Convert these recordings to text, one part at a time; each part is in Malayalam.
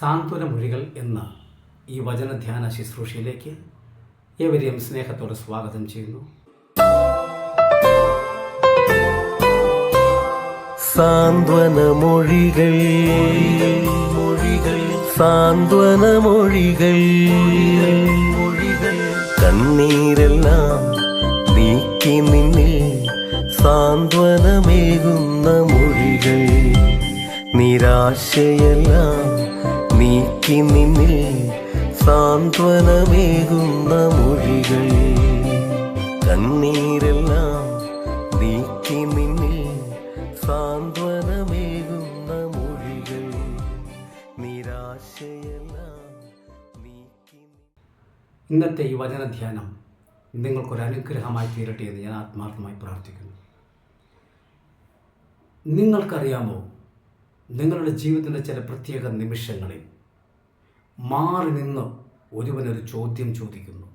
സാന്ത്വനമൊഴികൾ എന്ന ഈ വചനധ്യാന ശുശ്രൂഷയിലേക്ക് ഏവരെയും സ്നേഹത്തോടെ സ്വാഗതം ചെയ്യുന്നു. സാന്ത്വനമൊഴികൾ മൊഴികൾ. സാന്ത്വനമൊഴികൾ മൊഴികൾ. കണ്ണീരെല്ലാം നീക്കി നിന്നിൽ സാന്ത്വനമേകുന്ന മൊഴികൾ. നിരാശയെല്ലാം നീക്കി നിന്നിൽ സാന്ത്വനമേകുന്ന മൊഴികൾ. കണ്ണീരെല്ലാം നീക്കി നിന്നിൽ സാന്ത്വനമേകുന്ന മൊഴികൾ. നിരാശയെല്ലാം ഇന്നത്തെ ഈ വചനധ്യാനം നിങ്ങൾക്കൊരു അനുഗ്രഹമായി തീരട്ടെ എന്ന് ഞാൻ ആത്മാർത്ഥമായി പ്രാർത്ഥിക്കുന്നു. നിങ്ങൾക്കറിയാമോ നിങ്ങളുടെ ജീവിതത്തിന്റെ ചില പ്രത്യേക നിമിഷങ്ങളിൽ മാറി നിന്ന് ഒരുവനൊരു ചോദ്യം ചോദിക്കുന്നു.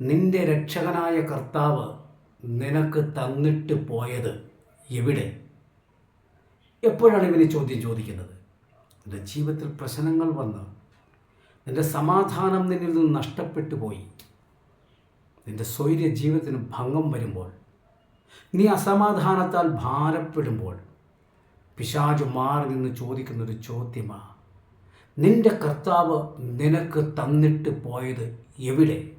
നിന്റെ രക്ഷകനായ കർത്താവ് നിനക്ക് തന്നിട്ട് പോയത് എവിടെ? എപ്പോഴാണ് ഇവന് ചോദ്യം ചോദിക്കുന്നത്? നിന്റെ ജീവിതത്തിൽ പ്രശ്നങ്ങൾ വന്ന്. നിന്റെ സമാധാനം നിന്നിൽ നിന്ന് നഷ്ടപ്പെട്ടു പോയി. നിന്റെ സ്വൈര്യ ജീവിതത്തിന് ഭംഗം വരുമ്പോൾ നീ അസമാധാനത്താൽ ഭാരപ്പെടുമ്പോൾ പിശാചു മാറി നിന്ന് ചോദിക്കുന്നൊരു ചോദ്യമാ. നിന്റെ കർത്താവ് നിനക്ക് തന്നിട്ട് പോയത് എവിടെ?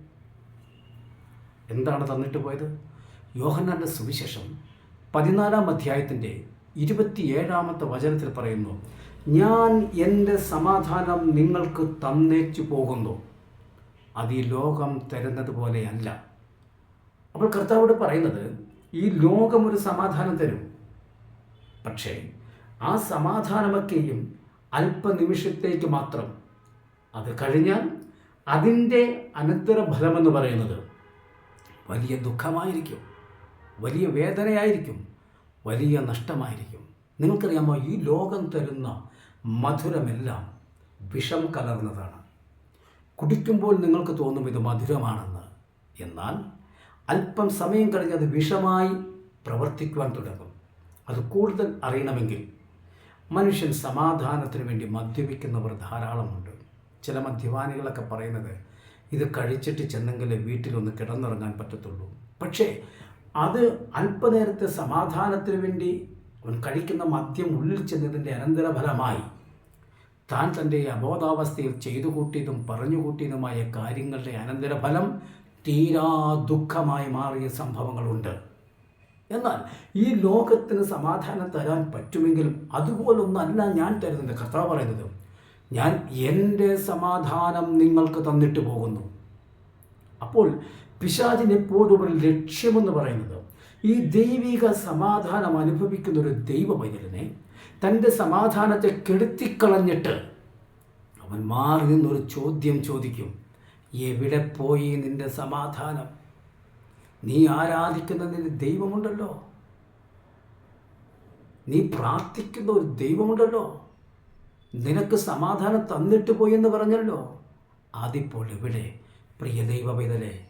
എന്താണ് തന്നിട്ട് പോയത്? യോഹന്നാന്റെ സുവിശേഷം പതിനാലാം അധ്യായത്തിന്റെ ഇരുപത്തിയേഴാമത്തെ വചനത്തിൽ പറയുന്നു ഞാൻ എന്റെ സമാധാനം നിങ്ങൾക്ക് തന്നേച്ചു പോകുന്നു. അത് ഈ ലോകം തരുന്നത് പോലെയല്ല. അപ്പോൾ കർത്താവോട് പറയുന്നത് ഈ ലോകം ഒരു സമാധാനം തരും. പക്ഷേ ആ സമാധാനമൊക്കെയും അല്പനിമിഷത്തേക്ക് മാത്രം. അത് കഴിഞ്ഞാൽ അതിന്റെ അനന്തര ഫലമെന്ന് പറയുന്നത് വലിയ ദുഃഖമായിരിക്കും. വലിയ വേദനയായിരിക്കും. വലിയ നഷ്ടമായിരിക്കും. നിങ്ങൾക്കറിയാമോ ഈ ലോകം തരുന്ന മധുരമെല്ലാം വിഷം കലർന്നതാണ്. കുടിക്കുമ്പോൾ നിങ്ങൾക്ക് തോന്നും ഇത് മധുരമാണെന്ന്. എന്നാൽ അല്പം സമയം കഴിഞ്ഞ് അത് വിഷമായി പ്രവർത്തിക്കുവാൻ തുടങ്ങും. അത് കൂടുതൽ അറിയണമെങ്കിൽ മനുഷ്യൻ സമാധാനത്തിന് വേണ്ടി മദ്യപിക്കുന്നവർ ധാരാളമുണ്ട്. ചില മദ്യപാനികളൊക്കെ പറയുന്നത് ഇത് കഴിച്ചിട്ട് ചെന്നെങ്കിലേ വീട്ടിലൊന്ന് കിടന്നിറങ്ങാൻ പറ്റത്തുള്ളൂ. പക്ഷേ അത് അല്പനേരത്തെ സമാധാനത്തിന് വേണ്ടി അവൻ കഴിക്കുന്ന മദ്യം ഉള്ളിൽ ചെന്നതിന്റെ അനന്തരഫലമായി താൻ തന്റെ അബോധാവസ്ഥയിൽ ചെയ്തു കൂട്ടിയതും പറഞ്ഞു കൂട്ടിയതുമായ കാര്യങ്ങളുടെ അനന്തരഫലം തീരാ ദുഃഖമായി മാറിയ സംഭവങ്ങളുണ്ട്. എന്നാൽ ഈ ലോകത്തിന് സമാധാനം തരാൻ പറ്റുമെങ്കിലും അതുപോലൊന്നല്ല ഞാൻ തരുന്നത്. കർത്താവ് പറയുന്നത് ഞാൻ എന്റെ സമാധാനം നിങ്ങൾക്ക് തന്നിട്ട് പോകുന്നു. അപ്പോൾ പിശാചിന് എപ്പോഴും ഒരു ലക്ഷ്യമെന്ന് പറയുന്നത് ഈ ദൈവിക സമാധാനം അനുഭവിക്കുന്ന ഒരു ദൈവ തന്റെ സമാധാനത്തെ കെടുത്തിക്കളഞ്ഞിട്ട് അവൻ മാറി നിന്നൊരു ചോദ്യം ചോദിക്കും എവിടെ പോയി നിന്റെ സമാധാനം? നീ ആരാധിക്കുന്ന നിന്റെ ദൈവമുണ്ടല്ലോ. നീ പ്രാർത്ഥിക്കുന്ന ഒരു ദൈവമുണ്ടല്ലോ. നിനക്ക് സമാധാനം തന്നിട്ട് പോയി എന്ന് പറഞ്ഞല്ലോ. അതിപ്പോൾ ഇവിടെ പ്രിയ ദൈവവേദനെ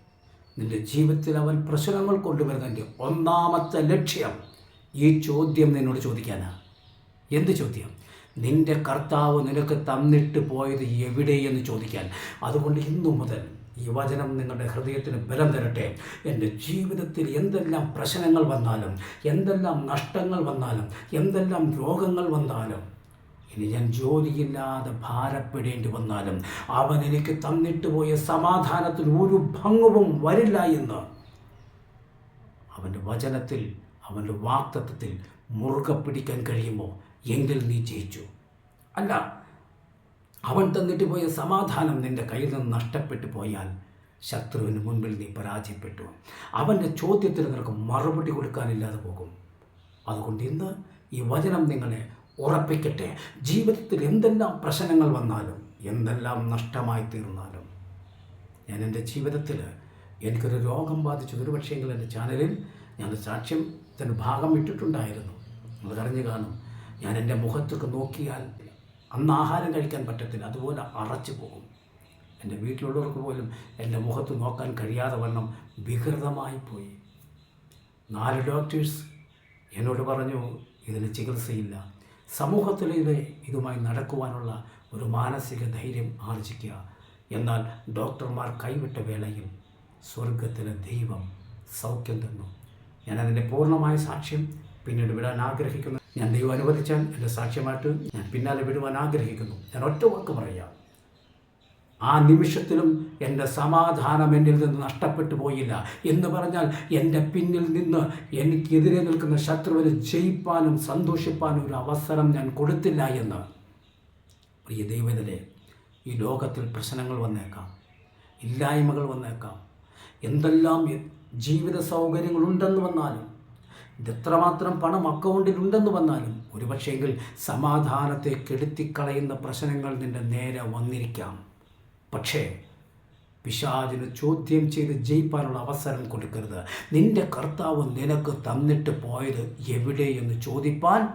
നിന്റെ ജീവിതത്തിൽ അവൻ പ്രശ്നങ്ങൾ കൊണ്ടുവരുന്നതിന്റെ ഒന്നാമത്തെ ലക്ഷ്യം ഈ ചോദ്യം നിന്നോട് ചോദിക്കാനാ. എന്ത് ചോദ്യം? നിന്റെ കർത്താവ് നിനക്ക് തന്നിട്ട് പോയത് എവിടെയെന്ന് ചോദിക്കാൻ. അതുകൊണ്ട് ഇന്നു മുതൽ ഈ വചനം നിങ്ങളുടെ ഹൃദയത്തിന് ബലം തരട്ടെ. എന്റെ ജീവിതത്തിൽ എന്തെല്ലാം പ്രശ്നങ്ങൾ വന്നാലും എന്തെല്ലാം നഷ്ടങ്ങൾ വന്നാലും എന്തെല്ലാം രോഗങ്ങൾ വന്നാലും ഇനി ഞാൻ ജോലിയില്ലാതെ ഭാരപ്പെടേണ്ടി വന്നാലും അവൻ എനിക്ക് തന്നിട്ട് പോയ സമാധാനത്തിൽ ഒരു ഭംഗവും വരില്ല എന്ന് അവന്റെ വചനത്തിൽ അവന്റെ വാക്തത്വത്തിൽ മുറുകെ പിടിക്കാൻ കഴിയുമോ? എങ്കിൽ നീ ജയിച്ചു. അല്ല അവൻ തന്നിട്ട് പോയ സമാധാനം നിന്റെ കയ്യിൽ നിന്ന് നഷ്ടപ്പെട്ടു പോയാൽ ശത്രുവിന് മുൻപിൽ നീ പരാജയപ്പെട്ടു. അവന്റെ ചോദ്യത്തിന് നിനക്ക് മറുപടി കൊടുക്കാനില്ലാതെ പോകും. അതുകൊണ്ട് ഇന്ന് ഈ വചനം നിങ്ങളെ ഉറപ്പിക്കട്ടെ. ജീവിതത്തിൽ എന്തെല്ലാം പ്രശ്നങ്ങൾ വന്നാലും എന്തെല്ലാം നഷ്ടമായി തീർന്നാലും ഞാൻ എന്റെ ജീവിതത്തിൽ എനിക്കൊരു രോഗം ബാധിച്ചു ഒരു പക്ഷേങ്കിൽ എന്റെ ചാനലിൽ ഞാൻ സാക്ഷ്യത്തിന്റെ ഭാഗം ഇട്ടിട്ടുണ്ടായിരുന്നു. നിങ്ങൾ കാണും. ഞാൻ എന്റെ മുഖത്തൊക്കെ നോക്കിയാൽ അന്ന് ആഹാരം കഴിക്കാൻ പറ്റത്തില്ല. അതുപോലെ അറച്ചു പോകും. എന്റെ വീട്ടിലുള്ളവർക്ക് പോലും എന്റെ മുഖത്ത് നോക്കാൻ കഴിയാതെ വണ്ണം വികൃതമായി പോയി. നാല് ഡോക്ടേഴ്സ് എന്നോട് പറഞ്ഞു ഇതിന് ചികിത്സയില്ല. സമൂഹത്തിൽ ഇത് ഇതുമായി നടക്കുവാനുള്ള ഒരു മാനസിക ധൈര്യം ആർജിക്കുക. എന്നാൽ ഡോക്ടർമാർ കൈവിട്ട വേളയിൽ സ്വർഗത്തിലെ ദൈവം സൗഖ്യം തന്നു. ഞാനതിന്റെ പൂർണമായ സാക്ഷ്യം പിന്നീട് വിടാൻ ആഗ്രഹിക്കുന്നു. ഞാൻ ദൈവം അനുവദിച്ചാൽ എന്റെ സാക്ഷ്യമായിട്ട് ഞാൻ പിന്നാലെ വിടുവാൻ ആഗ്രഹിക്കുന്നു. ഞാൻ ഒറ്റ വാക്ക് പറയാം. ആ നിമിഷത്തിലും എന്റെ സമാധാനം എന്നിൽ നിന്ന് നഷ്ടപ്പെട്ടു പോയില്ല. എന്ന് പറഞ്ഞാൽ എന്റെ പിന്നിൽ നിന്ന് എനിക്കെതിരെ നിൽക്കുന്ന ശത്രുവിനെ ജയിപ്പാനും സന്തോഷിപ്പാനും ഒരു അവസരം ഞാൻ കൊടുത്തില്ല എന്ന്. പ്രിയ ദൈവത്തിലെ ഈ ലോകത്തിൽ പ്രശ്നങ്ങൾ വന്നേക്കാം. ഇല്ലായ്മകൾ വന്നേക്കാം. എന്തെല്ലാം ജീവിത സൗകര്യങ്ങളുണ്ടെന്ന് വന്നാലും ഇതെത്രമാത്രം പണം അക്കൗണ്ടിൽ ഉണ്ടെന്ന് വന്നാലും ഒരുപക്ഷെങ്കിൽ സമാധാനത്തെ കെടുത്തിക്കളയുന്ന പ്രശ്നങ്ങൾ നിന്റെ നേരെ വന്നിരിക്കാം. പക്ഷേ പിശാചിന് ചോദ്യം ചെയ്ത് ജയിപ്പാനുള്ള അവസരം കൊടുക്കരുത്. നിന്റെ കർത്താവ് നിനക്ക് തന്നിട്ട് പോയത് എവിടെയെന്ന് ചോദിപ്പാൻ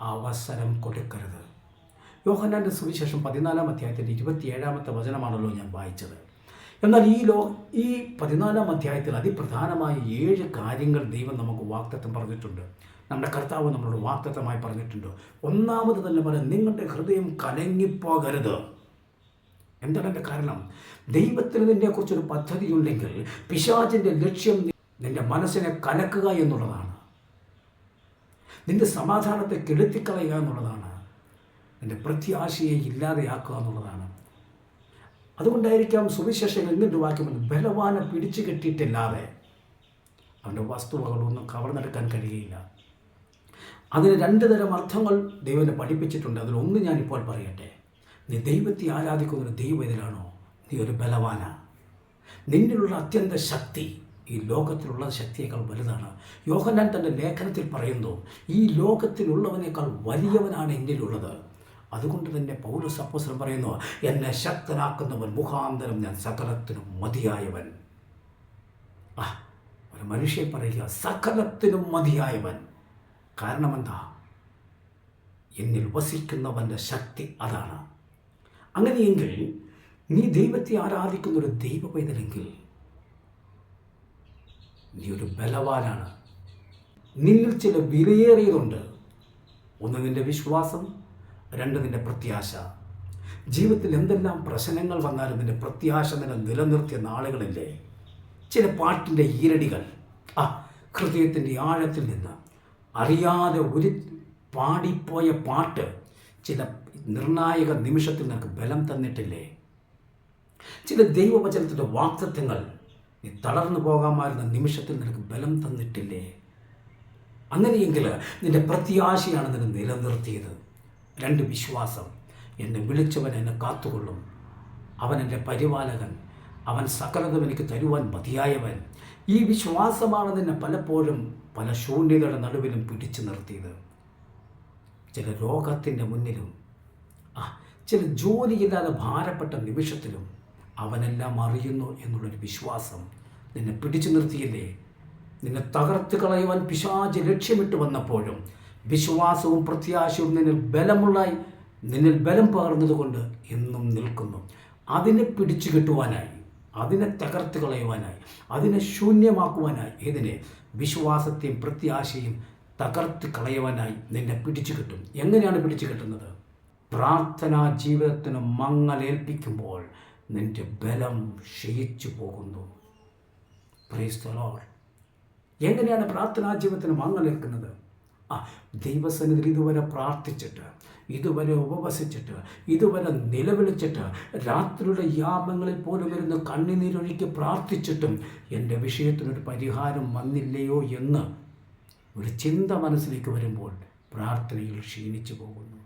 അവസരം കൊടുക്കരുത്. യോഹനാന്റെ സുവിശേഷം പതിനാലാം അധ്യായത്തിന്റെ ഇരുപത്തിയേഴാമത്തെ വചനമാണല്ലോ ഞാൻ വായിച്ചത്. എന്നാൽ ഈ ലോ ഈ പതിനാലാം അധ്യായത്തിൽ അതിപ്രധാനമായ ഏഴ് കാര്യങ്ങൾ ദൈവം നമുക്ക് വാക്തത്വം പറഞ്ഞിട്ടുണ്ട്. നമ്മുടെ കർത്താവ് നമ്മളോട് വാക്തത്വമായി പറഞ്ഞിട്ടുണ്ട്. ഒന്നാമത് തന്നെ പറയാം നിങ്ങളുടെ ഹൃദയം കലങ്ങിപ്പോകരുത്. എന്താണ് എന്റെ കാരണം? ദൈവത്തിന് നിന്നെക്കുറിച്ചൊരു പദ്ധതിയുണ്ടെങ്കിൽ പിശാചിന്റെ ലക്ഷ്യം നിന്റെ മനസ്സിനെ കലക്കുക എന്നുള്ളതാണ്. നിന്റെ സമാധാനത്തെ കെടുത്തിക്കളയുക എന്നുള്ളതാണ്. നിന്റെ പ്രത്യാശയെ ഇല്ലാതെയാക്കുക എന്നുള്ളതാണ്. അതുകൊണ്ടായിരിക്കാം സുവിശേഷങ്ങൾ ഇങ്ങനൊരു വാക്യമുണ്ട് ബലവാനെ പിടിച്ചു കെട്ടിയിട്ടില്ലാതെ അവന്റെ വസ്തുവകളൊന്നും കവർന്നെടുക്കാൻ കഴിയില്ല അതിന് രണ്ട് തരം അർത്ഥങ്ങൾ ദൈവനെ പഠിപ്പിച്ചിട്ടുണ്ട്. അതിലൊന്ന് ഞാനിപ്പോൾ പറയട്ടെ. നീ ദൈവത്തെ ആരാധിക്കുന്ന ഒരു ദൈവം ഇതിലാണോ നീ ഒരു ബലവാന. നിന്നിലുള്ള അത്യന്ത ശക്തി ഈ ലോകത്തിലുള്ള ശക്തിയേക്കാൾ വലുതാണ്. യോഹന്നാൻ തന്റെ ലേഖനത്തിൽ പറയുന്നു ഈ ലോകത്തിലുള്ളവനേക്കാൾ വലിയവനാണ് എന്നിലുള്ളത്. അതുകൊണ്ട് തന്നെ പൗലോസ് അപ്പോസ്തലൻ പറയുന്നു എന്നെ ശക്തനാക്കുന്നവൻ മുഖാന്തരം ഞാൻ സകലത്തിനും മതിയായവൻ. ആ ഒരു മനുഷ്യൻ പറയുക സകലത്തിനും മതിയായവൻ. കാരണം എന്താ എന്നിൽ വസിക്കുന്നവന്റെ ശക്തി അതാണ്. അങ്ങനെയെങ്കിൽ നീ ദൈവത്തെ ആരാധിക്കുന്ന ഒരു ദൈവ പൈതലെങ്കിൽ നീ ഒരു ബലവാനാണ്. നിന്നിൽ ചില വിലയേറിയതുണ്ട്. ഒന്ന് നിന്റെ വിശ്വാസം രണ്ട് നിന്റെ പ്രത്യാശ. ജീവിതത്തിൽ എന്തെല്ലാം പ്രശ്നങ്ങൾ വന്നാലും നിന്റെ പ്രത്യാശ നിന്നെ നിലനിർത്തിയ നാളുകളില്ലേ? ചില പാട്ടിന്റെ ഈരടികൾ ആ ഹൃദയത്തിന്റെ ആഴത്തിൽ നിന്ന് അറിയാതെ ഒരു പാടിപ്പോയ പാട്ട് ചില നിർണായക നിമിഷത്തിൽ നിനക്ക് ബലം തന്നിട്ടില്ലേ? ചില ദൈവവചനത്തിന്റെ വാക്തത്വങ്ങൾ നീ തളർന്നു പോകാമായിരുന്ന നിമിഷത്തിൽ നിനക്ക് ബലം തന്നിട്ടില്ലേ? അങ്ങനെയെങ്കിൽ നിന്റെ പ്രത്യാശയാണ് നിന്നെ നിലനിർത്തിയത്. രണ്ട് വിശ്വാസം. എന്നെ വിളിച്ചവൻ എന്നെ കാത്തുകൊള്ളും. അവൻ എന്റെ പരിപാലകൻ. അവൻ സകലതും എനിക്ക് തരുവാൻ മതിയായവൻ. ഈ വിശ്വാസമാണ് നിന്നെ പലപ്പോഴും പല ശൂന്യതയുടെ നടുവിലും പിടിച്ചു നിർത്തിയത്. ചില രോഗത്തിന്റെ മുന്നിലും ആ ചില ജോലിയില്ലാതെ ഭാരപ്പെട്ട നിമിഷത്തിലും അവനെല്ലാം അറിയുന്നു എന്നുള്ളൊരു വിശ്വാസം നിന്നെ പിടിച്ചു നിർത്തിയില്ലേ? നിന്നെ തകർത്ത് കളയുവാൻ പിശാച് ലക്ഷ്യമിട്ട് വന്നപ്പോഴും വിശ്വാസവും പ്രത്യാശയും നിന്നിൽ ബലമുള്ളായി നിന്നിൽ ബലം പകർന്നതുകൊണ്ട് എന്നും നിൽക്കുന്നു. അതിനെ പിടിച്ചു കെട്ടുവാനായി അതിനെ തകർത്ത് കളയുവാനായി അതിനെ ശൂന്യമാക്കുവാനായി ഇതിനെ വിശ്വാസത്തെയും പ്രത്യാശയും തകർത്ത് കളയുവാനായി നിന്നെ പിടിച്ചു കിട്ടും. എങ്ങനെയാണ് പിടിച്ചു കിട്ടുന്നത്? പ്രാർത്ഥനാ ജീവിതത്തിന് മങ്ങലേൽപ്പിക്കുമ്പോൾ നിന്റെ ബലം ക്ഷയിച്ചു പോകുന്നു. പ്രൈസ് ദ ലോർഡ് എങ്ങനെയാണ് പ്രാർത്ഥനാ ജീവിതത്തിന് മങ്ങലേൽക്കുന്നത്? ആ ദൈവസന്നിധിയിൽ ഇതുവരെ പ്രാർത്ഥിച്ചിട്ട് ഇതുവരെ ഉപവസിച്ചിട്ട് ഇതുവരെ നിലവിളിച്ചിട്ട് രാത്രിയുടെ യാമങ്ങളിൽ പോലും ഇരുന്ന് കണ്ണുനീരൊഴുക്കി പ്രാർത്ഥിച്ചിട്ടും എന്റെ വിഷയത്തിനൊരു പരിഹാരം വന്നില്ലയോ എന്ന് ഒരു ചിന്ത മനസ്സിലേക്ക് വരുമ്പോൾ പ്രാർത്ഥനയിൽ ക്ഷീണിച്ചു പോകുന്നു.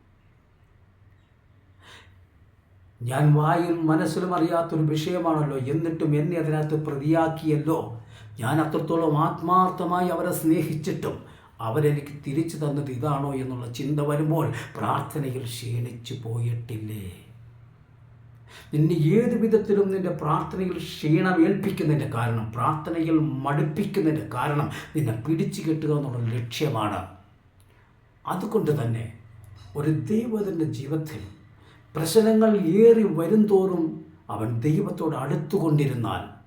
ഞാൻ വായും മനസ്സിലും അറിയാത്തൊരു വിഷയമാണല്ലോ എന്നിട്ടും എന്നെ അതിനകത്ത് പ്രതിയാക്കിയല്ലോ. ഞാൻ അത്രത്തോളം ആത്മാർത്ഥമായി അവരെ സ്നേഹിച്ചിട്ടും അവരെനിക്ക് തിരിച്ചു തന്നത് ഇതാണോ എന്നുള്ള ചിന്ത വരുമ്പോൾ പ്രാർത്ഥനയിൽ ക്ഷീണിച്ചു പോയിട്ടില്ലേ? നിന്നെ ഏത് വിധത്തിലും നിന്റെ പ്രാർത്ഥനയിൽ ക്ഷീണം ഏൽപ്പിക്കുന്നതിന്റെ കാരണം പ്രാർത്ഥനയിൽ മടുപ്പിക്കുന്നതിന്റെ കാരണം നിന്നെ പിടിച്ചു കെട്ടുക എന്നുള്ള ലക്ഷ്യമാണ്. അതുകൊണ്ട് തന്നെ ഒരു ദൈവത്തിന്റെ ജീവിതത്തിൽ പ്രശ്നങ്ങൾ ഏറി വരും തോറും അവൻ ദൈവത്തോട് അടുത്തുകൊണ്ടിരുന്നാൽ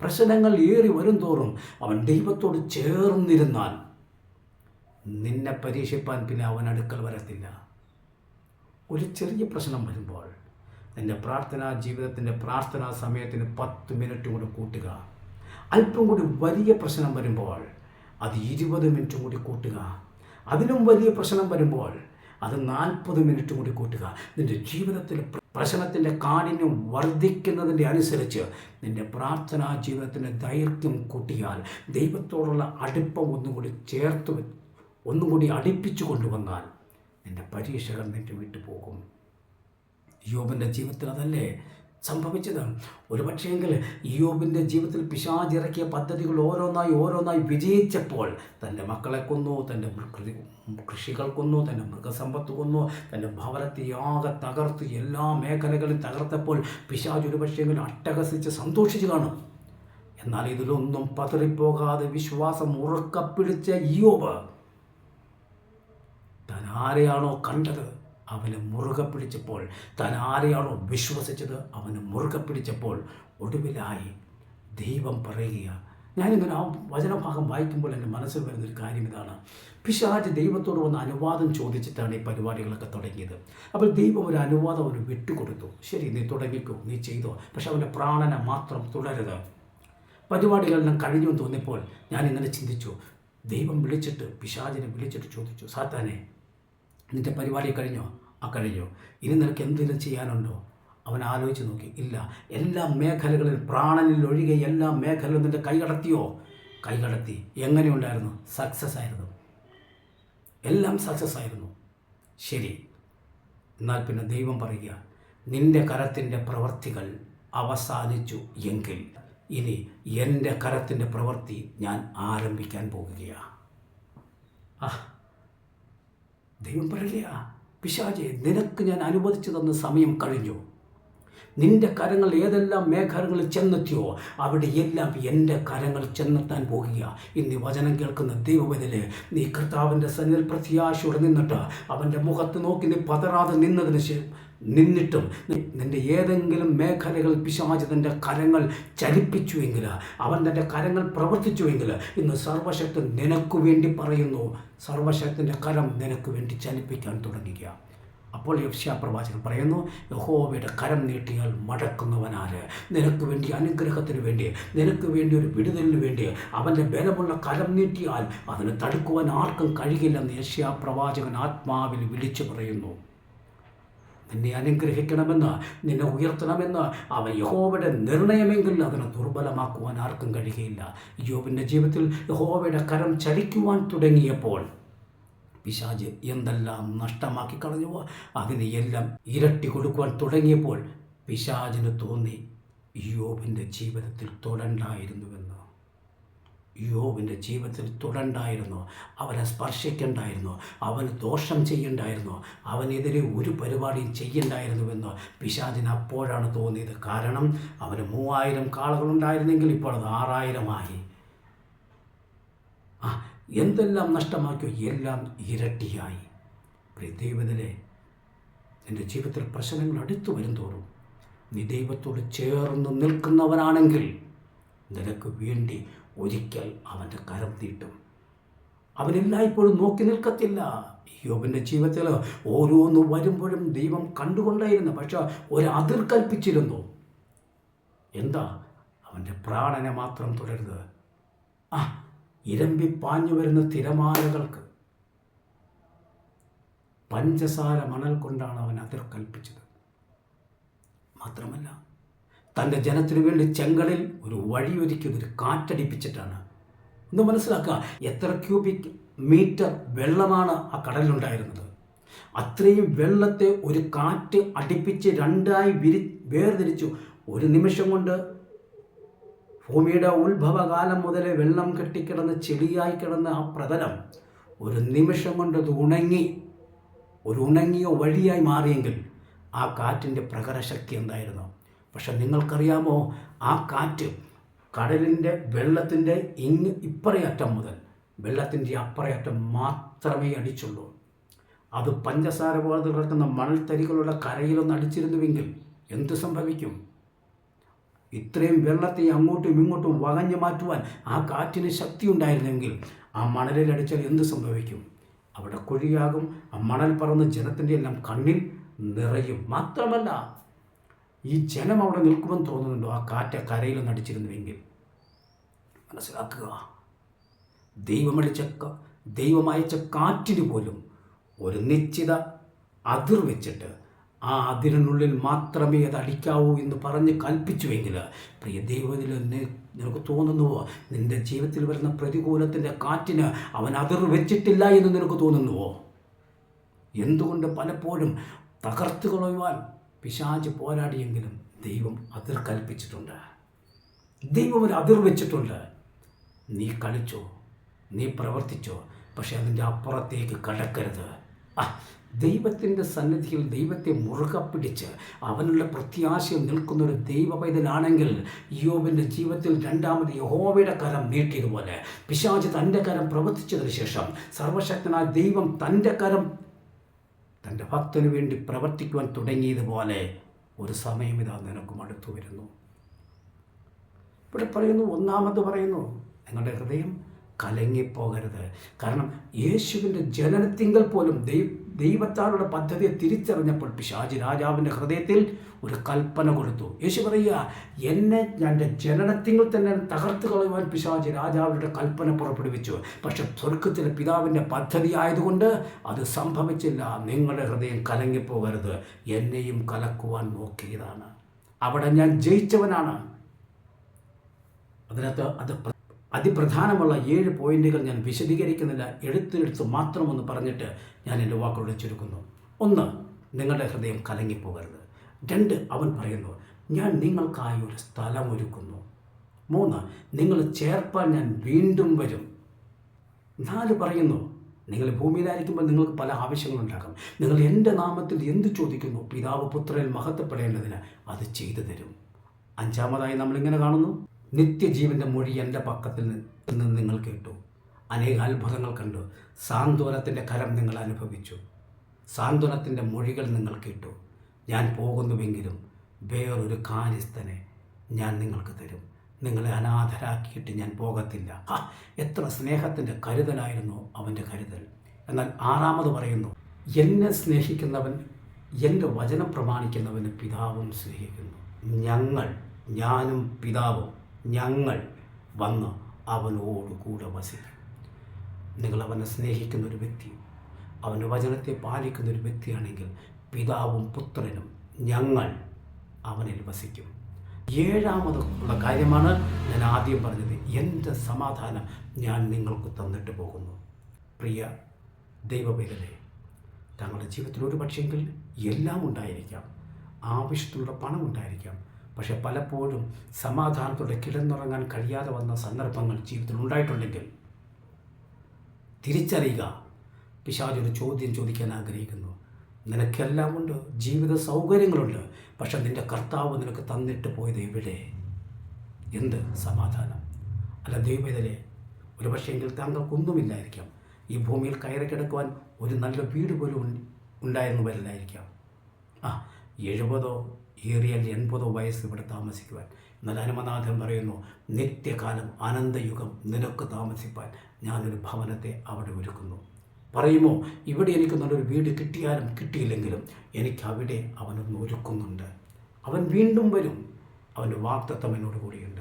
പ്രശ്നങ്ങൾ ഏറി വരുംതോറും അവൻ ദൈവത്തോട് ചേർന്നിരുന്നാൽ നിന്നെ പരീക്ഷിപ്പാൻ പിന്നെ അവൻ അടുക്കൽ വരത്തില്ല. ഒരു ചെറിയ പ്രശ്നം വരുമ്പോൾ നിന്റെ പ്രാർത്ഥനാ ജീവിതത്തിന്റെ പ്രാർത്ഥനാ സമയത്തിന് പത്ത് മിനിറ്റ് കൂടി കൂട്ടുക. അല്പം കൂടി വലിയ പ്രശ്നം വരുമ്പോൾ അത് ഇരുപത് മിനിറ്റും കൂടി കൂട്ടുക. അതിലും വലിയ പ്രശ്നം വരുമ്പോൾ അത് നാൽപ്പത് മിനിറ്റ് കൂടി കൂട്ടുക. നിന്റെ ജീവിതത്തിൽ പ്രശ്നത്തിന്റെ കാഠിന്യം വർദ്ധിക്കുന്നതിന്റെ അനുസരിച്ച് നിന്റെ പ്രാർത്ഥനാ ജീവിതത്തിന്റെ ദൈർഘ്യം കൂട്ടിയാൽ ദൈവത്തോടുള്ള അടുപ്പം ഒന്നും കൂടി ചേർത്ത് വെ- ഒന്നും കൂടി അടുപ്പിച്ചു കൊണ്ടുവന്നാൽ നിന്റെ പരീക്ഷകൾ നിന്റെ വിട്ടു പോകും. യോബിന്റെ ജീവിതത്തിൽ അതല്ലേ? സംഭവിച്ചത് ഒരു പക്ഷേങ്കിൽ യോബിന്റെ ജീവിതത്തിൽ പിശാചിറക്കിയ പദ്ധതികൾ ഓരോന്നായി ഓരോന്നായി വിജയിച്ചപ്പോൾ തന്റെ മക്കളെ കൊന്നു തന്റെ കൃഷികൾ കൊന്നു തന്റെ മൃഗസമ്പത്ത് കൊന്നു തന്റെ ഭവനത്തെ ആകെ തകർത്ത് എല്ലാ മേഖലകളും തകർത്തപ്പോൾ പിശാജ് ഒരു പക്ഷേങ്കിൽ അട്ടഹസിച്ച് സന്തോഷിച്ച് കാണും. എന്നാൽ ഇതിലൊന്നും പതറിപ്പോകാതെ വിശ്വാസം ഉറക്കപ്പിടിച്ച യോബ് താൻ ആരെയാണോ കണ്ടത്? അവനെ മുറുകെ പിടിച്ചപ്പോൾ താൻ ആരെയാണോ വിശ്വസിച്ചത്? അവന് മുറുകെ പിടിച്ചപ്പോൾ ഒടുവിലായി ദൈവം പറയുക ഞാനിങ്ങനെ ആ വചനഭാഗം വായിക്കുമ്പോൾ എന്റെ മനസ്സിൽ വരുന്നൊരു കാര്യം ഇതാണ്. പിശാജ് ദൈവത്തോട് വന്ന് അനുവാദം ചോദിച്ചിട്ടാണ് ഈ പരിപാടികളൊക്കെ തുടങ്ങിയത്. അപ്പോൾ ദൈവം ഒരു അനുവാദം അവന് വിട്ടുകൊടുത്തു. ശരി നീ തുടങ്ങിക്കോ നീ ചെയ്തോ പക്ഷെ അവന്റെ പ്രാണന മാത്രം തുടരുത് പരിപാടികളെല്ലാം കഴിഞ്ഞു തോന്നിയപ്പോൾ ഞാനിങ്ങനെ ചിന്തിച്ചു. ദൈവം വിളിച്ചിട്ട് പിശാജിനെ വിളിച്ചിട്ട് ചോദിച്ചു സാത്താനെ നിന്റെ പരിപാടി കഴിഞ്ഞോ? ആ കഴിഞ്ഞു ഇനി നിനക്ക് എന്തെങ്കിലും ചെയ്യാനുണ്ടോ? അവൻ ആലോചിച്ച് നോക്കി. ഇല്ല എല്ലാ മേഖലകളിൽ പ്രാണനിൽ ഒഴികെ എല്ലാ മേഖലകളിലും നിന്റെ കൈകടത്തിയോ കൈകടത്തി എങ്ങനെയുണ്ടായിരുന്നു? സക്സസ് ആയിരുന്നു. എല്ലാം സക്സസ് ആയിരുന്നു. ശരി. എന്നാൽ പിന്നെ ദൈവം പറയുക നിന്റെ കരത്തിന്റെ പ്രവർത്തികൾ അവസാനിച്ചു എങ്കിൽ ഇനി എന്റെ കരത്തിന്റെ പ്രവൃത്തി ഞാൻ ആരംഭിക്കാൻ പോകുകയാണ് ആ ദൈവം പറയുക പിശാചെ നിനക്ക് ഞാൻ അനുവദിച്ചു തന്ന സമയം കഴിഞ്ഞു. നിന്റെ കരങ്ങൾ ഏതെല്ലാം മേഘങ്ങളിൽ ചെന്നെത്തിയോ അവിടെയെല്ലാം എന്റെ കരങ്ങൾ ചെന്നെത്താൻ പോകുക. ഇന്ന് വചനം കേൾക്കുന്ന ദൈവവതിൽ നീ കർത്താവിന്റെ സന്നിൽ പ്രത്യാശയോടെ നിന്നിട്ട് അവന്റെ മുഖത്ത് നോക്കി നീ പതറാതെ നിന്നതിന് ശേഷം നിന്നിട്ടും നിന്റെ ഏതെങ്കിലും മേഖലകൾ പിശാച് തന്റെ കരങ്ങൾ ചലിപ്പിച്ചുവെങ്കിൽ അവൻ തന്റെ കരങ്ങൾ പ്രവർത്തിച്ചുവെങ്കിൽ ഇന്ന് സർവശക്തൻ നിനക്ക് വേണ്ടി പറയുന്നു. സർവശക്തന്റെ കരം നിനക്ക് വേണ്ടി ചലിപ്പിക്കാൻ തുടങ്ങുക. അപ്പോൾ യഫ്ഷ്യ പ്രവാചകൻ പറയുന്നു യഹോവയുടെ കരം നീട്ടിയാൽ മടക്കുന്നവനാര്? നിനക്ക് വേണ്ടി അനുഗ്രഹത്തിന് വേണ്ടി നിനക്ക് വേണ്ടി ഒരു വിടുതലിന് വേണ്ടി അവന്റെ ബലമുള്ള കരം നീട്ടിയാൽ അതിന് തടുക്കുവാൻ ആർക്കും കഴിയില്ലെന്ന് യഷ്യ പ്രവാചകൻ ആത്മാവിൽ വിളിച്ചു പറയുന്നു. നിന്നെ അനുഗ്രഹിക്കണമെന്ന് നിന്നെ ഉയർത്തണമെന്ന് അവൻ യഹോവയുടെ നിർണയമെങ്കിൽ അതിനെ ദുർബലമാക്കുവാൻ ആർക്കും കഴിയുകയില്ല. യോബിന്റെ ജീവിതത്തിൽ യഹോവയുടെ കരം ചലിക്കുവാൻ തുടങ്ങിയപ്പോൾ പിശാജ് എന്തെല്ലാം നഷ്ടമാക്കി കളഞ്ഞുവോ അതിനെ എല്ലാം ഇരട്ടി കൊടുക്കുവാൻ തുടങ്ങിയപ്പോൾ പിശാജിന് തോന്നി യോബിന്റെ ജീവിതത്തിൽ തൊടണ്ടായിരുന്നുവെന്ന്. യോബിന്റെ ജീവിതത്തിൽ തുടണ്ടായിരുന്നു. അവനെ സ്പർശിക്കണ്ടായിരുന്നു. അവന് ദോഷം ചെയ്യണ്ടായിരുന്നു. അവനെതിരെ ഒരു പരിപാടിയും ചെയ്യണ്ടായിരുന്നുവെന്ന് പിശാദിന് അപ്പോഴാണ് തോന്നിയത്. കാരണം അവന് മൂവായിരം കാളകളുണ്ടായിരുന്നെങ്കിൽ ഇപ്പോൾ അത് ആറായിരമായി. ആ എന്തെല്ലാം നഷ്ടമാക്കിയോ? എല്ലാം ഇരട്ടിയായി. ദൈവത്തിലെ എന്റെ ജീവിതത്തിൽ പ്രശ്നങ്ങൾ അടുത്തു വരുംതോറും നീ ദൈവത്തോട് ചേർന്ന് നിൽക്കുന്നവനാണെങ്കിൽ നിനക്ക് വേണ്ടി ഒരിക്കൽ അവന്റെ കരം തീട്ടും. അവനെല്ലായ്പ്പോഴും നോക്കി നിൽക്കത്തില്ല. യോബിന്റെ ജീവിതത്തിൽ ഓരോന്ന് വരുമ്പോഴും ദൈവം കണ്ടുകൊണ്ടായിരുന്നു. പക്ഷെ ഒരതിർ കൽപ്പിച്ചിരുന്നു. എന്താ? അവന്റെ പ്രാണനെ മാത്രം തുടരുത്. ആ ഇരമ്പി പാഞ്ഞു വരുന്ന തിരമാലകൾക്ക്. പഞ്ചസാര മണൽ കൊണ്ടാണ് അവൻ അതിർ കൽപ്പിച്ചത്. മാത്രമല്ല തന്റെ ജനത്തിനു വേണ്ടി ചെങ്കളിൽ ഒരു വഴിയൊരുക്കിയത് ഒരു കാറ്റടിപ്പിച്ചിട്ടാണ്. ഒന്ന് മനസ്സിലാക്കുക എത്ര ക്യൂബിക് മീറ്റർ വെള്ളമാണ് ആ കടലിലുണ്ടായിരുന്നത്? അത്രയും വെള്ളത്തെ ഒരു കാറ്റ് അടിപ്പിച്ച് രണ്ടായി വിരി വേർതിരിച്ചു. ഒരു നിമിഷം കൊണ്ട് ഭൂമിയുടെ ഉത്ഭവകാലം മുതലേ വെള്ളം കെട്ടിക്കിടന്ന് ചെളിയായി കിടന്ന ആ പ്രതലം ഒരു നിമിഷം കൊണ്ട് അത് ഉണങ്ങി ഒരു ഉണങ്ങിയ വഴിയായി മാറിയെങ്കിൽ ആ കാറ്റിന്റെ പ്രകരശക്തി എന്തായിരുന്നു? പക്ഷെ നിങ്ങൾക്കറിയാമോ ആ കാറ്റ് കടലിന്റെ വെള്ളത്തിന്റെ ഇങ് ഇപ്പറയറ്റം മുതൽ വെള്ളത്തിന്റെ അപ്പറയറ്റം മാത്രമേ അടിച്ചുള്ളൂ. അത് പഞ്ചസാര പോലെ കിടക്കുന്ന മണൽത്തരികളുടെ കരയിലൊന്ന് അടിച്ചിരുന്നുവെങ്കിൽ എന്ത് സംഭവിക്കും? ഇത്രയും വെള്ളത്തെ അങ്ങോട്ടും ഇങ്ങോട്ടും വകഞ്ഞു മാറ്റുവാൻ ആ കാറ്റിന് ശക്തി ഉണ്ടായിരുന്നെങ്കിൽ ആ മണലിൽ അടിച്ചാൽ എന്ത് സംഭവിക്കും? അവിടെ കുഴിയാകും ആ മണൽ പറന്ന് ജനത്തിന്റെ എല്ലാം കണ്ണിൽ നിറയും. മാത്രമല്ല ഈ ജനം അവിടെ നിൽക്കുമെന്ന് തോന്നുന്നുണ്ടോ? ആ കാറ്റ കരയിൽ നടിച്ചിരുന്നുവെങ്കിൽ. മനസ്സിലാക്കുക. ദൈവമടിച്ച ദൈവമയച്ച കാറ്റിന് പോലും ഒരു നിശ്ചിത അതിർ വെച്ചിട്ട് ആ അതിരിനുള്ളിൽ മാത്രമേ അത് അടിക്കാവൂ എന്ന് പറഞ്ഞ് കൽപ്പിച്ചുവെങ്കിൽ പ്രിയ ദൈവത്തിൽ നിനക്ക് തോന്നുന്നുവോ? നിന്റെ ജീവിതത്തിൽ വരുന്ന പ്രതികൂലത്തിന്റെ കാറ്റിന് അവൻ അതിർ വെച്ചിട്ടില്ല എന്ന് നിനക്ക് തോന്നുന്നുവോ? എന്തുകൊണ്ട് പലപ്പോഴും തകർത്ത് കളയുവാൻ പിശാച് പോരാടിയെങ്കിലും ദൈവം അതിർ കൽപ്പിച്ചിട്ടുണ്ട്. ദൈവം ഒരു അതിർ വെച്ചിട്ടുണ്ട്. നീ കളിച്ചോ? നീ പ്രവർത്തിച്ചോ? പക്ഷെ അതിന്റെ അപ്പുറത്തേക്ക് കടക്കരുത്. ദൈവത്തിന്റെ സന്നിധിയിൽ ദൈവത്തെ മുറുകെ പിടിച്ച് അവനുള്ള പ്രത്യാശയിൽ നിൽക്കുന്ന ഒരു ദൈവ പൈതലാണെങ്കിൽ യോബിന്റെ ജീവിതത്തിൽ രണ്ടാമത് യഹോവയുടെ കരം നീട്ടിയതുപോലെ പിശാജ് തന്റെ കരം പ്രവർത്തിച്ചതിന് ശേഷം സർവശക്തനായ ദൈവം തന്റെ കരം തന്റെ ഭക്തന് വേണ്ടി പ്രവർത്തിക്കുവാൻ തുടങ്ങിയതുപോലെ ഒരു സമയം ഇതാ നിനക്കും അടുത്തു വരുന്നു. ഇവിടെ പറയുന്നു ഒന്നാമത് പറയുന്നു നിങ്ങളുടെ ഹൃദയം കലങ്ങിപ്പോകരുത്. കാരണം യേശുവിന്റെ ജനനത്തിങ്കൽ പോലും ദൈവ ദൈവത്താരുടെ പദ്ധതിയെ തിരിച്ചറിഞ്ഞപ്പോൾ പിശാജി രാജാവിന്റെ ഹൃദയത്തിൽ ഒരു കൽപ്പന കൊടുത്തു. യേശു പറയുക എന്നെ എന്റെ ജനനത്തിങ്ങൾ തന്നെ തകർത്ത് കളയുവാൻ പിശാജി രാജാവിന്റെ കൽപ്പന പുറപ്പെടുവിച്ചു. പക്ഷെ സ്വർഗത്തിലെ പിതാവിന്റെ പദ്ധതി ആയതുകൊണ്ട് അത് സംഭവിച്ചില്ല. നിങ്ങളുടെ ഹൃദയം കലങ്ങിപ്പോകരുത്. എന്നെയും കലക്കുവാൻ നോക്കിയതാണ്. അവിടെ ഞാൻ ജയിച്ചവനാണ്. അതിനകത്ത് അത് അതിപ്രധാനമുള്ള ഏഴ് പോയിന്റുകൾ ഞാൻ വിശദീകരിക്കുന്നില്ല. എഴുത്തിനെടുത്ത് മാത്രമെന്ന് പറഞ്ഞിട്ട് ഞാൻ എന്റെ വാക്കുകളെ ചുരുക്കുന്നു. ഒന്ന് നിങ്ങളുടെ ഹൃദയം കലങ്ങിപ്പോകരുത്. രണ്ട് അവൻ പറയുന്നു ഞാൻ നിങ്ങൾക്കായി ഒരു സ്ഥലം ഒരുക്കുന്നു. മൂന്ന് നിങ്ങൾ ചേർപ്പാൻ ഞാൻ വീണ്ടും വരും. നാല് പറയുന്നു നിങ്ങൾ ഭൂമിയിലായിരിക്കുമ്പോൾ നിങ്ങൾക്ക് പല ആവശ്യങ്ങളുണ്ടാകും. നിങ്ങൾ എന്റെ നാമത്തിൽ എന്ത് ചോദിക്കുന്നു? പിതാവ് പുത്രൻ മഹത്വപ്പെടേണ്ടതിന് അത് ചെയ്തു തരും. അഞ്ചാമതായി നമ്മളിങ്ങനെ കാണുന്നു നിത്യജീവന്റെ മൊഴി എന്റെ പക്കത്തിൽ നിന്ന് നിങ്ങൾ കേട്ടു. അനേക അത്ഭുതങ്ങൾ കണ്ടു. സാന്ത്വനത്തിന്റെ കരം നിങ്ങൾ അനുഭവിച്ചു. സാന്ത്വനത്തിന്റെ മൊഴികൾ നിങ്ങൾ കേട്ടു. ഞാൻ പോകുന്നുവെങ്കിലും വേറൊരു കാര്യസ്ഥനെ ഞാൻ നിങ്ങൾക്ക് തരും. നിങ്ങളെ അനാഥരാക്കിയിട്ട് ഞാൻ പോകത്തില്ല. ആ എത്ര സ്നേഹത്തിന്റെ കരുതലായിരുന്നു അവന്റെ കരുതൽ. എന്നാൽ ആറാമത് പറയുന്നു എന്നെ സ്നേഹിക്കുന്നവൻ എന്റെ വചനം പ്രമാണിക്കുന്നവന് പിതാവും സ്നേഹിക്കുന്നു. ഞങ്ങൾ ഞാനും പിതാവും ഞങ്ങൾ വന്ന് അവനോട് കൂടെ വസിക്കും. നിങ്ങൾ അവനെ സ്നേഹിക്കുന്ന ഒരു വ്യക്തി അവന്റെ വചനത്തെ പാലിക്കുന്ന ഒരു വ്യക്തിയാണെങ്കിൽ പിതാവും പുത്രനും ഞങ്ങൾ അവനിൽ വസിക്കും. ഏഴാമത് ഉള്ള കാര്യമാണ് ഞാൻ ആദ്യം പറഞ്ഞത്. എന്റെ സമാധാനം ഞാൻ നിങ്ങൾക്ക് തന്നിട്ട് പോകുന്നു. പ്രിയ ദൈവവേദനെ തങ്ങളുടെ ജീവിതത്തിൽ ഒരു പക്ഷെങ്കിൽ എല്ലാം ഉണ്ടായിരിക്കാം. ആവശ്യത്തിനുള്ള പണം ഉണ്ടായിരിക്കാം. പക്ഷെ പലപ്പോഴും സമാധാനത്തോടെ കിടന്നുറങ്ങാൻ കഴിയാതെ വന്ന സന്ദർഭങ്ങൾ ജീവിതത്തിൽ ഉണ്ടായിട്ടുണ്ടെങ്കിൽ തിരിച്ചറിയുക പിശാചൊരു ചോദ്യം ചോദിക്കാൻ ആഗ്രഹിക്കുന്നു. നിനക്കെല്ലാം ഉണ്ട് ജീവിത സൗകര്യങ്ങളുണ്ട് പക്ഷെ നിന്റെ കർത്താവ് നിനക്ക് തന്നിട്ട് പോയത് എവിടെ? എന്ത് സമാധാനം? അല്ല ദൈവത്തിലെ ഒരു പക്ഷേ പക്ഷേങ്കിൽ താങ്കൾക്കൊന്നുമില്ലായിരിക്കാം. ഈ ഭൂമിയിൽ കയറി കിടക്കുവാൻ ഒരു നല്ല വീട് പോലും ഉണ്ടായിരുന്നു വരില്ലായിരിക്കാം ആ എഴുപതോ ഏറിയാൽ എൺപതോ വയസ്സ് ഇവിടെ താമസിക്കുവാൻ. എന്നാൽ ഹനുമനാഥൻ പറയുന്നു നിത്യകാലം അനന്തയുഗം നിനക്ക് താമസിപ്പാൻ ഞാനൊരു ഭവനത്തെ അവിടെ ഒരുക്കുന്നു. പറയുമോ ഇവിടെ എനിക്ക് നല്ലൊരു വീട് കിട്ടിയാലും കിട്ടിയില്ലെങ്കിലും എനിക്ക് അവിടെ അവനൊന്ന് ഒരുക്കുന്നുണ്ട്. അവൻ വീണ്ടും വരും. അവന്റെ വാക്തത്വം എന്നോട് കൂടിയുണ്ട്.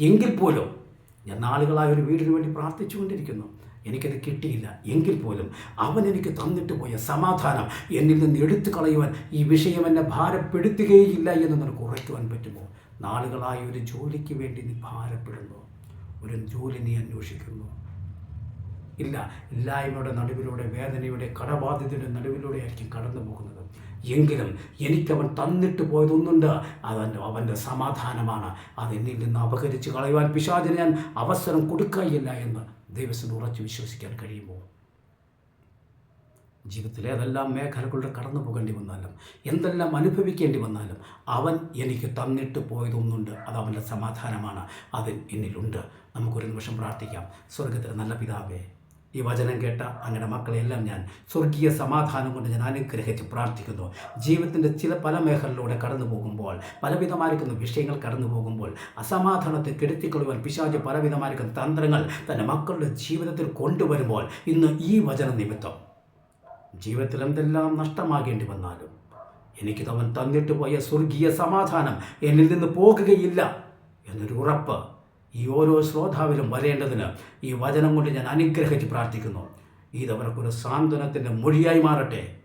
എങ്കിൽ പോലും ഞാൻ നാളുകളായി ഒരു വീടിന് വേണ്ടി പ്രാർത്ഥിച്ചുകൊണ്ടിരിക്കുന്നു. എനിക്കത് കിട്ടിയില്ല. എങ്കിൽ പോലും അവൻ എനിക്ക് തന്നിട്ട് പോയ സമാധാനം എന്നിൽ നിന്ന് എടുത്തു കളയുവാൻ ഈ വിഷയം എന്നെ ഭാരപ്പെടുത്തുകയില്ല എന്ന് നിനക്ക് ഉറയ്ക്കുവാൻ പറ്റുമോ? നാളുകളായി ഒരു ജോലിക്ക് വേണ്ടി നീ ഭാരപ്പെടുന്നു. ഒരു ജോലി നീ അന്വേഷിക്കുന്നു. ഇല്ല ഇല്ലായ്മയുടെ നടുവിലൂടെ വേദനയുടെ കടബാധ്യതയുടെ നടുവിലൂടെ ആയിരിക്കും കടന്നു പോകുന്നത് എങ്കിലും എനിക്കവൻ തന്നിട്ട് പോയതൊന്നുണ്ട്. അതെന്റെ അവന്റെ സമാധാനമാണ്. അതെന്നിൽ നിന്ന് അപകരിച്ച് കളയുവാൻ പിശാചിന് ഞാൻ അവസരം കൊടുക്കുകയില്ല എന്ന് ദൈവത്തിന് ഉറച്ചു വിശ്വസിക്കാൻ കഴിയുമോ? ജീവിതത്തിലെ ഏതെല്ലാം മേഖലകളുടെ കടന്നു പോകേണ്ടി വന്നാലും എന്തെല്ലാം അനുഭവിക്കേണ്ടി വന്നാലും അവൻ എനിക്ക് തന്നിട്ട് പോയതൊന്നുണ്ട്. അത് അവന്റെ സമാധാനമാണ്. അത് എന്നിലുണ്ട്. നമുക്കൊരു നിമിഷം പ്രാർത്ഥിക്കാം. സ്വർഗത്തിലെ നല്ല പിതാവേ ഈ വചനം കേട്ട അങ്ങനെ മക്കളെല്ലാം ഞാൻ സ്വർഗീയ സമാധാനം കൊണ്ട് ഞാൻ അനുഗ്രഹിച്ച് പ്രാർത്ഥിക്കുന്നു. ജീവിതത്തിന്റെ ചില പല മേഖലയിലൂടെ കടന്നു പോകുമ്പോൾ പലവിധമായിരിക്കുന്ന വിഷയങ്ങൾ കടന്നു പോകുമ്പോൾ അസമാധാനത്തെ കെടുത്തിക്കൊള്ളുവാൻ പിശാജ് പലവിധമായിരിക്കുന്ന തന്ത്രങ്ങൾ തന്റെ മക്കളുടെ ജീവിതത്തിൽ കൊണ്ടുവരുമ്പോൾ ഇന്ന് ഈ വചന നിമിത്തം ജീവിതത്തിൽ എന്തെല്ലാം നഷ്ടമാകേണ്ടി വന്നാലും എനിക്ക് അവൻ തന്നിട്ട് പോയ സ്വർഗീയ സമാധാനം എന്നിൽ നിന്ന് പോകുകയില്ല എന്നൊരു ഉറപ്പ് ഈ ഓരോ ശ്രോതാവിലും വരേണ്ടതിന് ഈ വചനം കൊണ്ട് ഞാൻ അനുഗ്രഹിച്ച് പ്രാർത്ഥിക്കുന്നു. ഇതവർക്കൊരു സാന്ത്വനത്തിന്റെ മൊഴിയായി മാറട്ടെ.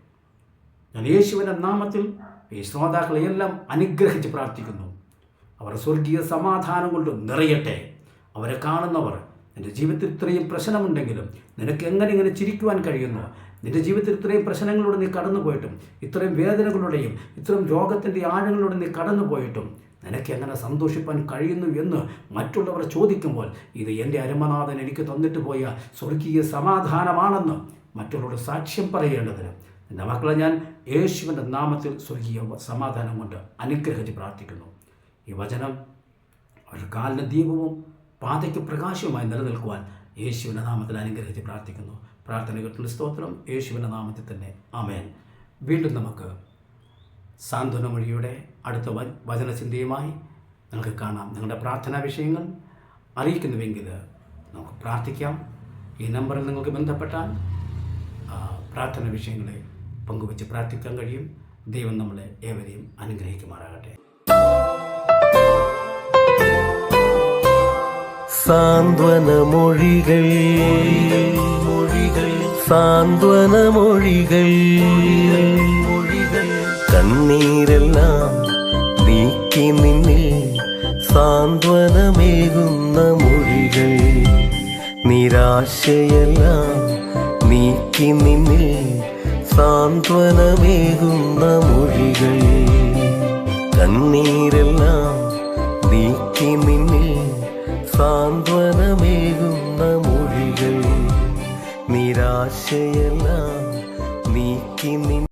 ഞാൻ യേശുവിന്റെ നാമത്തിൽ ഈ ശ്രോതാക്കളെയെല്ലാം അനുഗ്രഹിച്ച് പ്രാർത്ഥിക്കുന്നു. അവർ സ്വർഗീയ സമാധാനം കൊണ്ട് നിറയട്ടെ. അവരെ കാണുന്നവർ നിന്റെ ജീവിതത്തിൽ ഇത്രയും പ്രശ്നമുണ്ടെങ്കിലും നിനക്ക് എങ്ങനെ ഇങ്ങനെ ചിരിക്കുവാൻ കഴിയുന്നു? നിന്റെ ജീവിതത്തിൽ ഇത്രയും പ്രശ്നങ്ങളിലൂടെ നീ കടന്നു പോയിട്ടും ഇത്രയും വേദനകളുടെയും ഇത്രയും രോഗത്തിന്റെ ആഴങ്ങളിലൂടെ നീ കടന്നുപോയിട്ടും നിനക്ക് എങ്ങനെ സന്തോഷിപ്പാൻ കഴിയുന്നു എന്ന് മറ്റുള്ളവർ ചോദിക്കുമ്പോൾ ഇത് എന്റെ അരുമനാഥൻ എനിക്ക് തന്നിട്ട് പോയ സ്വർഗീയ സമാധാനമാണെന്ന് മറ്റുള്ളവരോട് സാക്ഷ്യം പറയേണ്ടതിന്. എന്റെ മക്കളെ ഞാൻ യേശുവിന്റെ നാമത്തിൽ സ്വർഗീയ സമാധാനം കൊണ്ട് അനുഗ്രഹിച്ച് പ്രാർത്ഥിക്കുന്നു. ഈ വചനം അവരുടെ കാലിന് ദീപവും പാതയ്ക്ക് പ്രകാശവുമായി നിലനിൽക്കുവാൻ യേശുവിന്റെ നാമത്തിൽ അനുഗ്രഹിച്ച് പ്രാർത്ഥിക്കുന്നു. പ്രാർത്ഥന കേട്ടുള്ള സ്തോത്രം. യേശുവിന്റെ നാമത്തിൽ തന്നെ. അമേൻ വീണ്ടും നമുക്ക് സാന്ത്വനമൊഴിയുടെ അടുത്ത വചന വചനചിന്തയുമായി നിങ്ങൾക്ക് കാണാം. നിങ്ങളുടെ പ്രാർത്ഥനാ വിഷയങ്ങൾ അറിയിക്കുന്നുവെങ്കിൽ നമുക്ക് പ്രാർത്ഥിക്കാം. ഈ നമ്പറിൽ നിങ്ങൾക്ക് ബന്ധപ്പെട്ടാൽ പ്രാർത്ഥന വിഷയങ്ങളെ പങ്കുവച്ച് പ്രാർത്ഥിക്കാൻ കഴിയും. ദൈവം നമ്മളെ ഏവരെയും അനുഗ്രഹിക്കുമാറാകട്ടെ. സാന്ത്വനമൊഴികൾ. മൊഴികൾ സാന്ത്വനമൊഴികൾ. മൊഴികൾ കണ്ണീരെല്ലാം നിന്നിൽ സാന്ത്വനമേകുന്ന മൊഴികൾ. നിരാശയെല്ലാം നീക്കി നിന്നിൽ സാന്ത്വനമേകുന്ന മൊഴികൾ. കണ്ണീരെല്ലാം നീക്കി നിന്നിൽ സാന്ത്വനമേകുന്ന മൊഴികൾ. നിരാശയെല്ലാം നീക്കി നീ